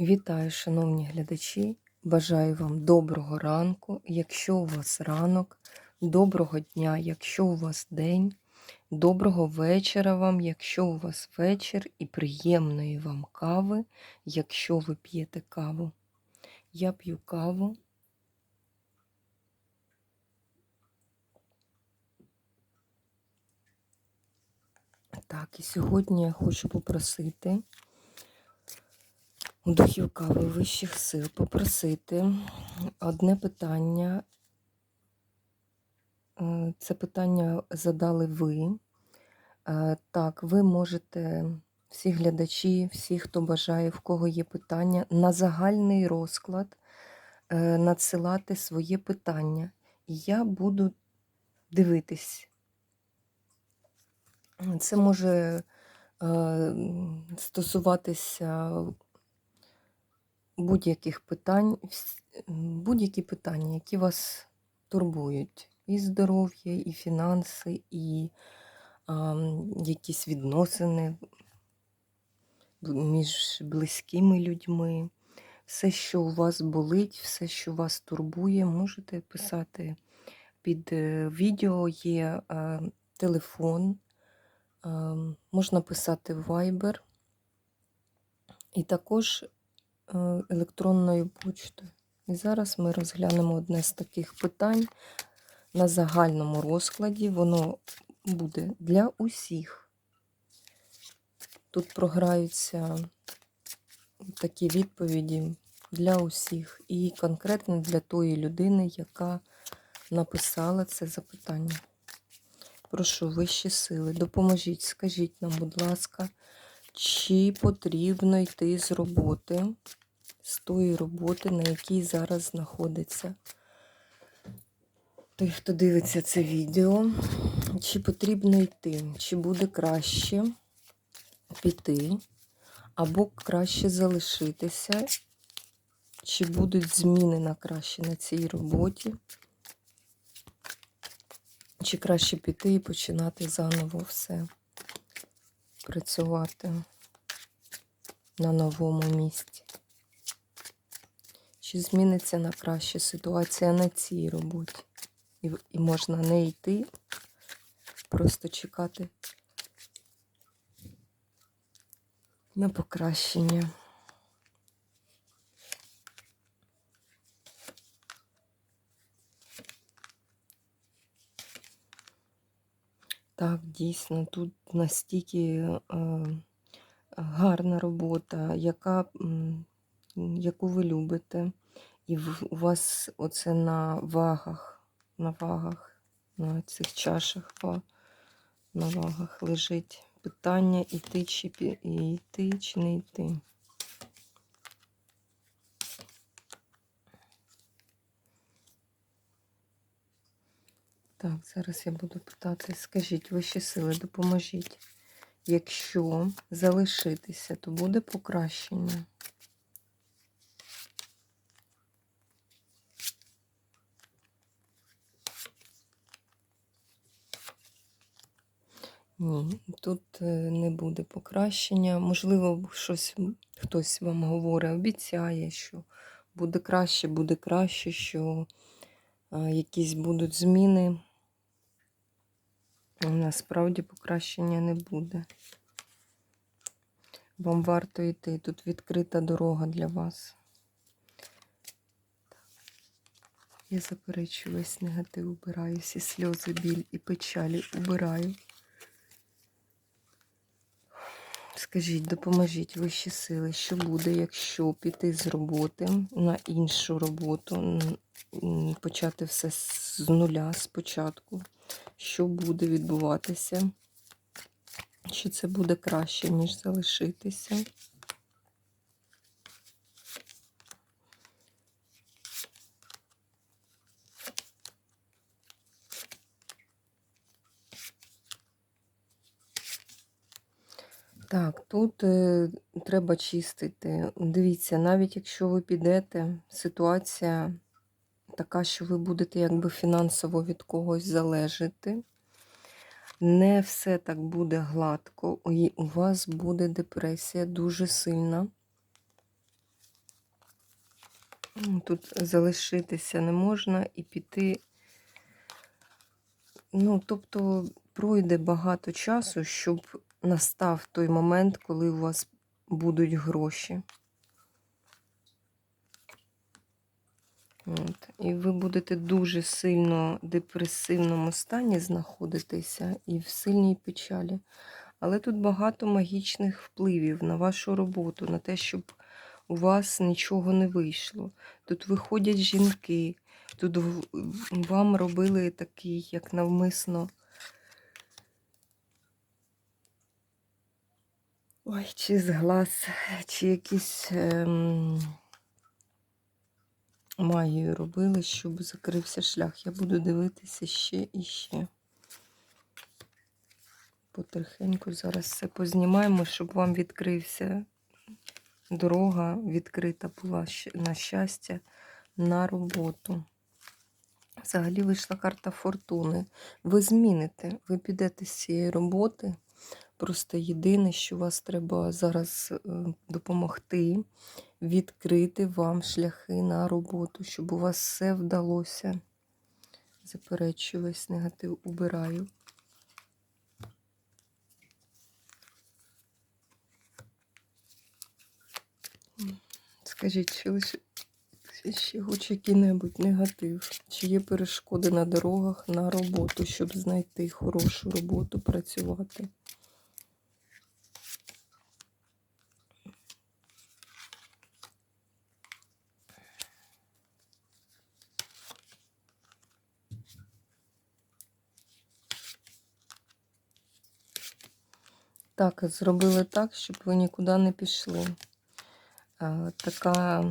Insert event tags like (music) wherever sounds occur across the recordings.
Вітаю, шановні глядачі! Бажаю вам доброго ранку, якщо у вас ранок, доброго дня, якщо у вас день, доброго вечора вам, якщо у вас вечір, і приємної вам кави, якщо ви п'єте каву. Я п'ю каву. Так, і сьогодні я хочу попросити духів кави вищих сил попросити одне питання. Е, Це питання задали ви. Е, Так, ви можете, всі глядачі, всі, хто бажає, в кого є питання, на загальний розклад е, надсилати своє питання. І я буду дивитись. Це може стосуватися будь-яких питань, будь-які питання, які вас турбують. І здоров'я, і фінанси, і а, якісь відносини між близькими людьми. Все, що у вас болить, все, що вас турбує, можете писати під е, відео є е, телефон, е, можна писати Viber і також електронною почтою. І зараз ми розглянемо одне з таких питань на загальному розкладі. Воно буде для усіх. Тут програються такі відповіді для усіх. І конкретно для тої людини, яка написала це запитання. Прошу вищі сили, допоможіть, скажіть нам, будь ласка, чи потрібно йти з роботи, з тої роботи, на якій зараз знаходиться. Той, хто дивиться це відео, чи потрібно йти, чи буде краще піти, або краще залишитися, чи будуть зміни на краще на цій роботі, чи краще піти і починати заново все працювати на новому місці. Чи зміниться на краще ситуація на цій роботі? І, і можна не йти, просто чекати на покращення. Так, дійсно, тут настільки е, гарна робота, яка, яку ви любите, і у вас оце на вагах, на вагах, на цих чашах, ва- на вагах лежить питання йти чи пі- і йти, чи не йти. Так, зараз я буду питати, скажіть, вищі сили, допоможіть. Якщо залишитися, то буде покращення. Ні, тут е, не буде покращення. Можливо, щось хтось вам говорить, обіцяє, що буде краще, буде краще, що а, якісь будуть зміни. Насправді покращення не буде. Вам варто йти. Тут відкрита дорога для вас. Я заперечую весь негатив, убираю всі сльози, біль і печалі убираю. Скажіть, допоможіть вищі сили, що буде, якщо піти з роботи на іншу роботу, почати все з нуля спочатку. Що буде відбуватися? Чи це буде краще, ніж залишитися? Так, тут е, треба чистити. Дивіться, навіть якщо ви підете, ситуація така, що ви будете якби фінансово від когось залежати. Не все так буде гладко, і у вас буде депресія дуже сильна. Тут залишитися не можна і піти. Ну, тобто пройде багато часу, щоб настав той момент, коли у вас будуть гроші. От. І ви будете дуже сильно депресивному стані знаходитися і в сильній печалі. Але тут багато магічних впливів на вашу роботу, на те, щоб у вас нічого не вийшло. Тут виходять жінки, тут вам робили такий, як навмисно. Ой, чи з глаз, чи якісь ем, магію робили, щоб закрився шлях. Я буду дивитися ще і ще. Потихеньку зараз все познімаємо, щоб вам відкрився дорога, відкрита була на щастя, на роботу. Взагалі вийшла карта фортуни. Ви зміните, ви підете з цієї роботи. Просто єдине, що вас треба зараз е, допомогти відкрити вам шляхи на роботу, щоб у вас все вдалося. Заперечую весь негатив, убираю. Скажіть, чи лише ще хоч який-небудь негатив? Чи є перешкоди на дорогах на роботу, щоб знайти хорошу роботу, працювати? Так, зробили так, щоб ви нікуди не пішли. Така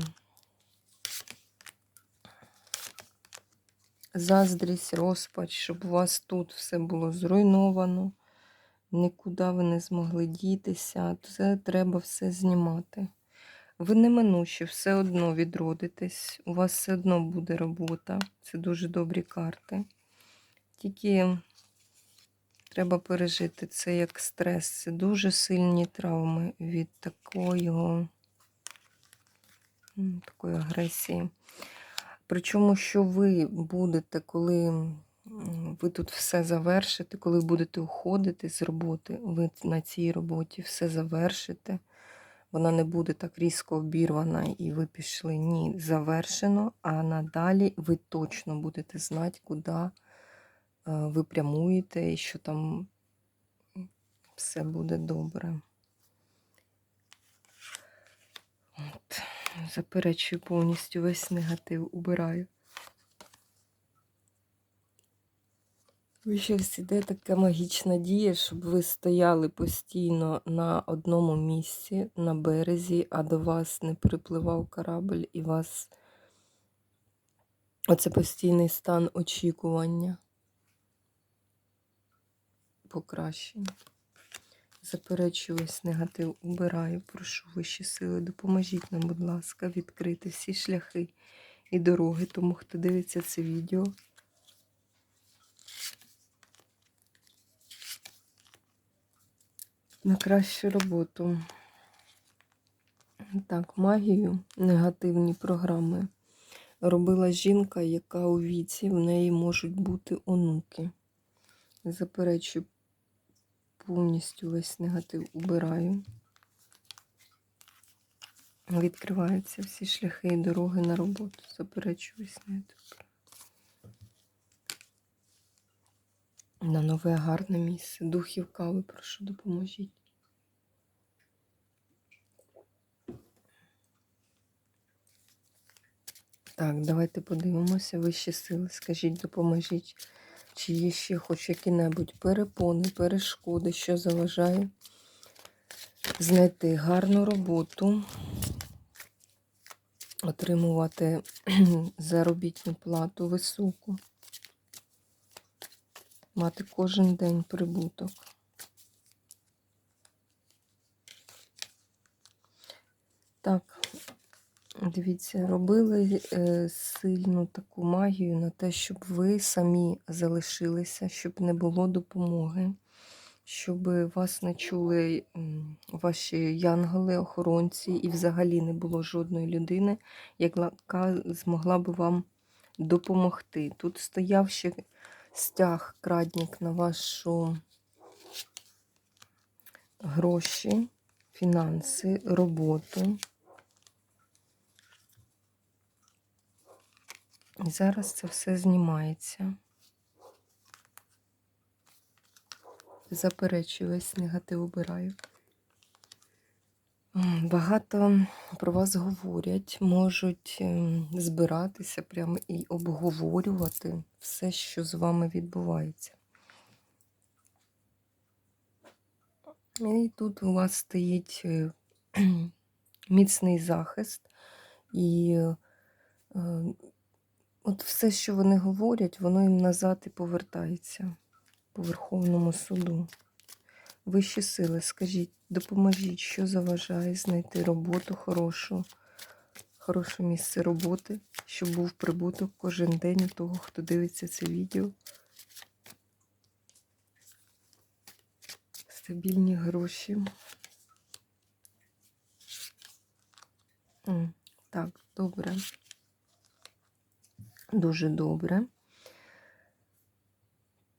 заздрість, розпач, щоб у вас тут все було зруйновано, нікуди ви не змогли дітися. Це треба все знімати. Ви неминучі, все одно відродитесь, у вас все одно буде робота. Це дуже добрі карти. Тільки треба пережити це як стрес. Це дуже сильні травми від такого, такої агресії. Причому, що ви будете, коли ви тут все завершите, коли будете уходити з роботи, ви на цій роботі все завершите. Вона не буде так різко обірвана, і ви пішли. Ні, завершено, а надалі ви точно будете знати, куди ви прямуєте і що там все буде добре. От. Заперечую повністю весь негатив, убираю. Ви щось іде така магічна дія, щоб ви стояли постійно на одному місці, на березі, а до вас не припливав корабль і вас оце постійний стан очікування. Покращення. Заперечую весь негатив, убираю, прошу вищі сили, допоможіть нам, будь ласка, відкрити всі шляхи і дороги, тому хто дивиться це відео. На кращу роботу. Так, магію, негативні програми робила жінка, яка у віці, в неї можуть бути онуки. Заперечую повністю весь негатив убираю. Відкриваються всі шляхи і дороги на роботу. Заперечую весь негатив. На нове гарне місце. Духів кави, прошу, допоможіть. Так, давайте подивимося вищі сили. Скажіть, допоможіть, чи є ще хоч які-небудь перепони, перешкоди, що заважає знайти гарну роботу, отримувати (clears throat) заробітну плату високу, мати кожен день прибуток. Так, Дивіться, робили е, сильну таку магію на те, щоб ви самі залишилися, щоб не було допомоги. щоб вас не чули ваші янголи, охоронці, і взагалі не було жодної людини, яка змогла би вам допомогти. Тут стояв ще стяг, крадник на вашу гроші, фінанси, роботу. І зараз це все знімається. Заперечую, весь негатив обираю. Багато про вас говорять, можуть ем, збиратися прямо і обговорювати все, що з вами відбувається. І тут у вас стоїть е, міцний захист, і е, от все, що вони говорять, воно їм назад і повертається по Верховному суду. Вищі сили, скажіть, допоможіть, що заважає знайти роботу хорошу, хороше місце роботи, щоб був прибуток кожен день у того, хто дивиться це відео. Стабільні гроші. Так, добре. Дуже добре.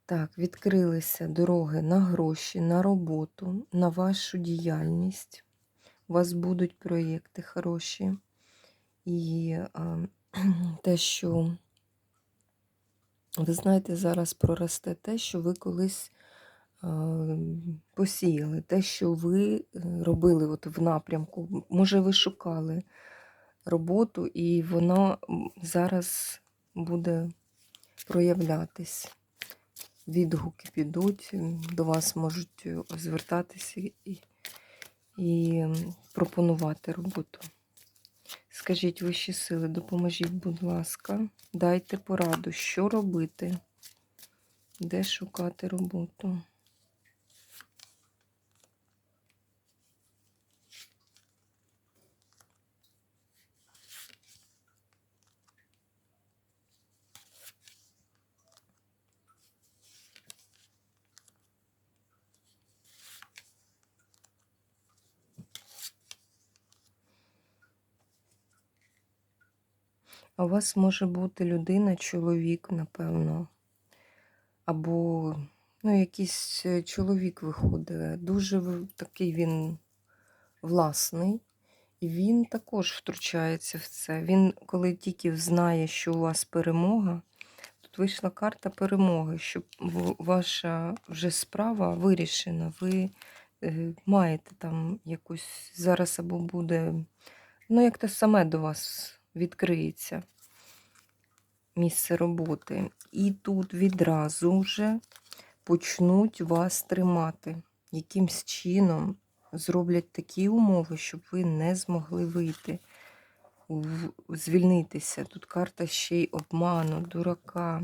Так, відкрилися дороги на гроші, на роботу, на вашу діяльність. У вас будуть проєкти хороші. І а, (clears throat) те, що ви знаєте, зараз проросте те, що ви колись а, посіяли, те, що ви е, робили от в напрямку. Може, ви шукали роботу, і воно м, зараз буде проявлятись відгуки підуть, до вас можуть звертатися і, і пропонувати роботу. Скажіть вищі сили, допоможіть, будь ласка, дайте пораду, що робити, де шукати роботу. А у вас може бути людина, чоловік, напевно, або ну, якийсь е, чоловік виходить. Дуже такий він власний, і він також втручається в це. Він, коли тільки знає, що у вас перемога, тут вийшла карта перемоги, що ваша вже справа вирішена. Ви е, маєте там якусь зараз або буде, ну, як те саме до вас відкриється місце роботи. І тут відразу вже почнуть вас тримати. Якимсь чином зроблять такі умови, щоб ви не змогли вийти, звільнитися. Тут карта ще й обману, дурака.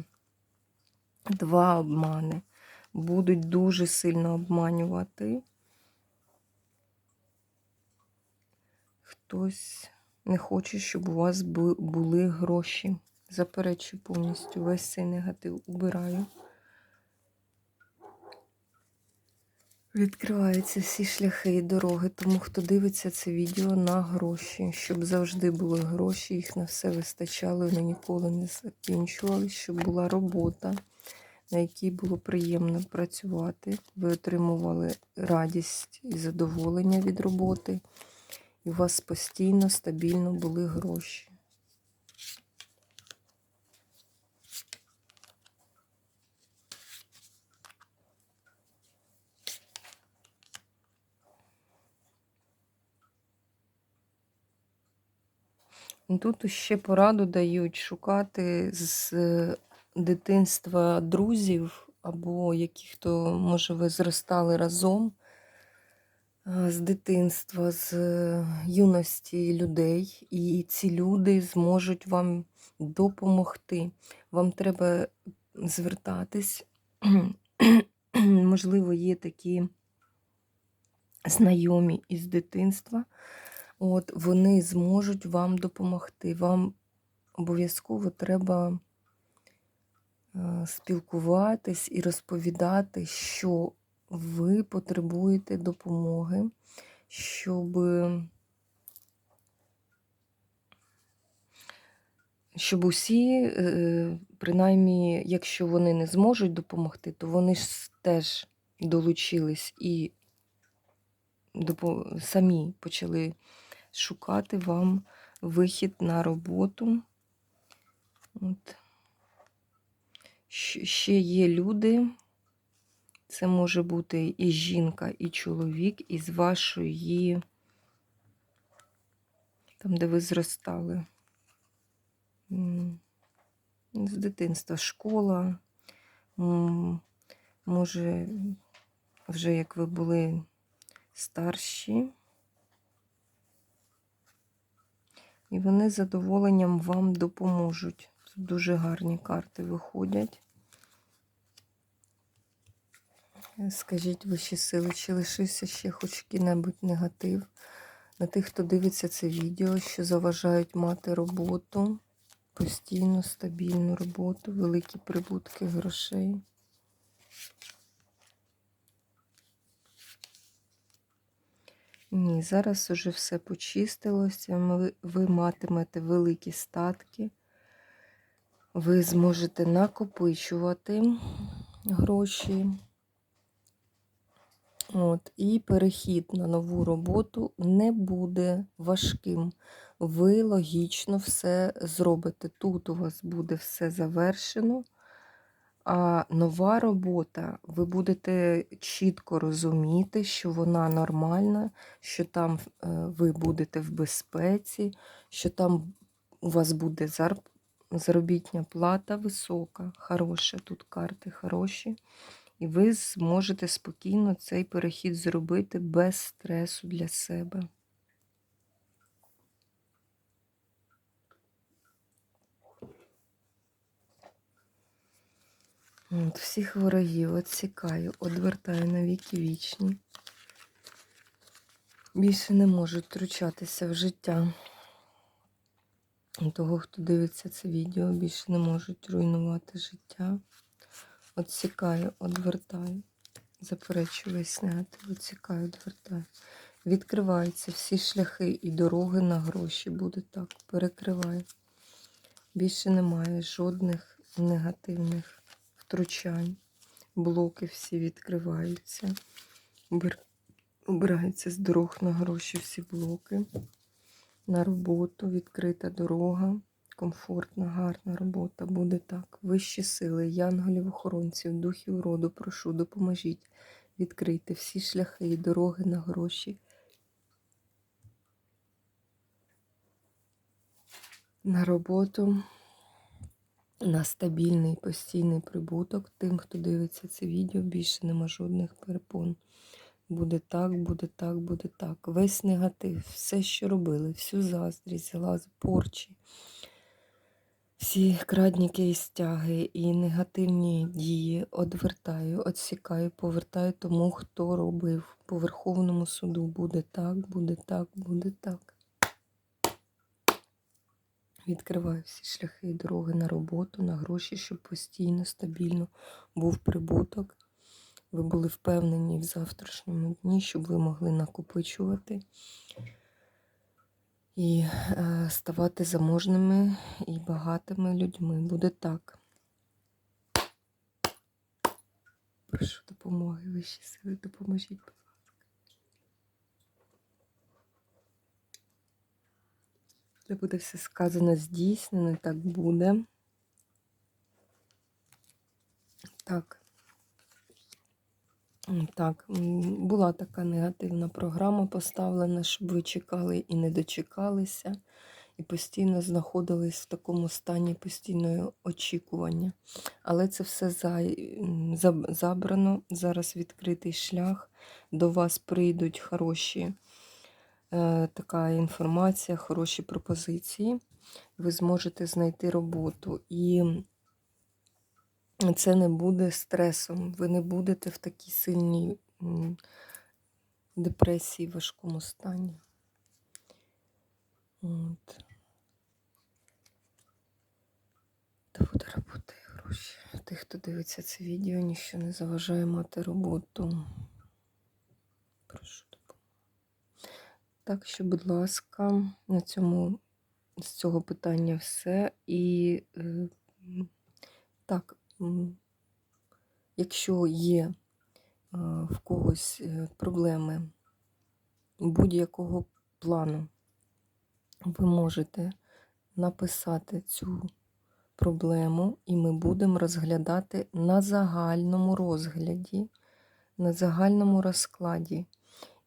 Два обмани. Будуть дуже сильно обманювати. Хтось не хоче, щоб у вас були гроші. Заперечую повністю весь цей негатив убираю. Відкриваються всі шляхи і дороги, тому хто дивиться це відео на гроші, щоб завжди були гроші, їх на все вистачало, вони ніколи не закінчували, щоб була робота, на якій було приємно працювати. Ви отримували радість і задоволення від роботи, і у вас постійно, стабільно були гроші. Тут ще пораду дають шукати з е, дитинства друзів, або яких то, може, ви зростали разом з дитинства, з е, юності людей, і ці люди зможуть вам допомогти. Вам треба звертатись. (clears throat) Можливо, є такі знайомі із дитинства. От вони зможуть вам допомогти. Вам обов'язково треба е, спілкуватись і розповідати, що ви потребуєте допомоги, щоб, щоб усі, е, принаймні, якщо вони не зможуть допомогти, то вони ж теж долучились і самі почали шукати вам вихід на роботу. От. Ще є люди, це може бути і жінка, і чоловік із вашої, там, де ви зростали. З дитинства школа. Може, вже як ви були старші. І вони з задоволенням вам допоможуть. Тут дуже гарні карти виходять. Скажіть вищі сили, чи лишився ще хоч який-небудь негатив на тих, хто дивиться це відео, що заважають мати роботу, постійну, стабільну роботу, великі прибутки грошей. Ні, зараз уже все почистилося. Ви, матимете великі статки. Ви зможете накопичувати гроші. От, і перехід на нову роботу не буде важким. Ви логічно все зробите. Тут у вас буде все завершено. А нова робота, ви будете чітко розуміти, що вона нормальна, що там е, ви будете в безпеці, що там у вас буде заробітня плата висока, хороша, тут карти хороші. І ви зможете спокійно цей перехід зробити без стресу для себе. От, всіх ворогів відсікаю, одвертаю на віки вічні. Більше не можуть втручатися в життя. Того, хто дивиться це відео, більше не можуть руйнувати життя. Отсікаю, одвертаю. Заперечую весь негатив, відсікаю, одвертаю. Відкриваються всі шляхи і дороги на гроші. Буде так. Перекриваю. Більше немає жодних негативних втручань. Блоки всі відкриваються. Убираються з дорог на гроші всі блоки. На роботу відкрита дорога. Комфортна, гарна робота буде так. Вищі сили, янголів, охоронців, духів роду, прошу, допоможіть відкрити всі шляхи і дороги на гроші. На роботу, на стабільний постійний прибуток. Тим, хто дивиться це відео, більше нема жодних перепон. Буде так, буде так, буде так. Весь негатив, все, що робили, всю заздрість, глаз, порчі, всі крадніки і стяги і негативні дії одвертаю, відсікаю, повертаю тому, хто робив. По Верховному суду буде так, буде так, буде так. Відкриваю всі шляхи і дороги на роботу, на гроші, щоб постійно, стабільно був прибуток. Ви були впевнені в завтрашньому дні, щоб ви могли накопичувати і е, ставати заможними і багатими людьми. Буде так. Прошу допомоги, вищі сили, допоможіть, будь ласка. Це буде все сказано здійснено, так буде. Так. Так, була така негативна програма поставлена, щоб ви чекали і не дочекалися, і постійно знаходились в такому стані постійного очікування. Але це все забрано. Зараз відкритий шлях. До вас прийдуть хороші е, така інформація, хороші пропозиції. Ви зможете знайти роботу. І це не буде стресом. Ви не будете в такій сильній депресії, важкому стані. От. Та буде робота і гроші. тих, хто дивиться це відео, ніщо не заважає мати роботу. Прошу. Так що, будь ласка, на цьому з цього питання все. І е, так, якщо є е, в когось е, проблеми будь-якого плану, ви можете написати цю проблему, і ми будемо розглядати на загальному розгляді, на загальному розкладі.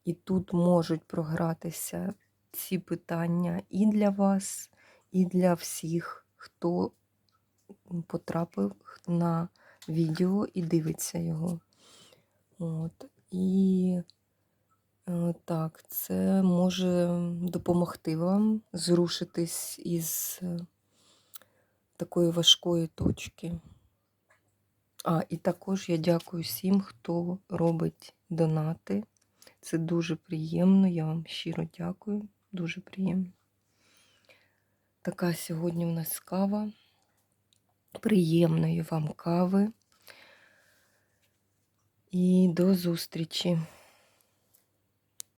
І тут можуть програтися ці питання і для вас, і для всіх, хто потрапив на відео і дивиться його. От. І е, так, це може допомогти вам зрушитись із е, такої важкої точки. А, і також я дякую всім, хто робить донати. Це дуже приємно. Я вам щиро дякую. Дуже приємно. Така сьогодні в нас кава. Приємної вам кави. І до зустрічі!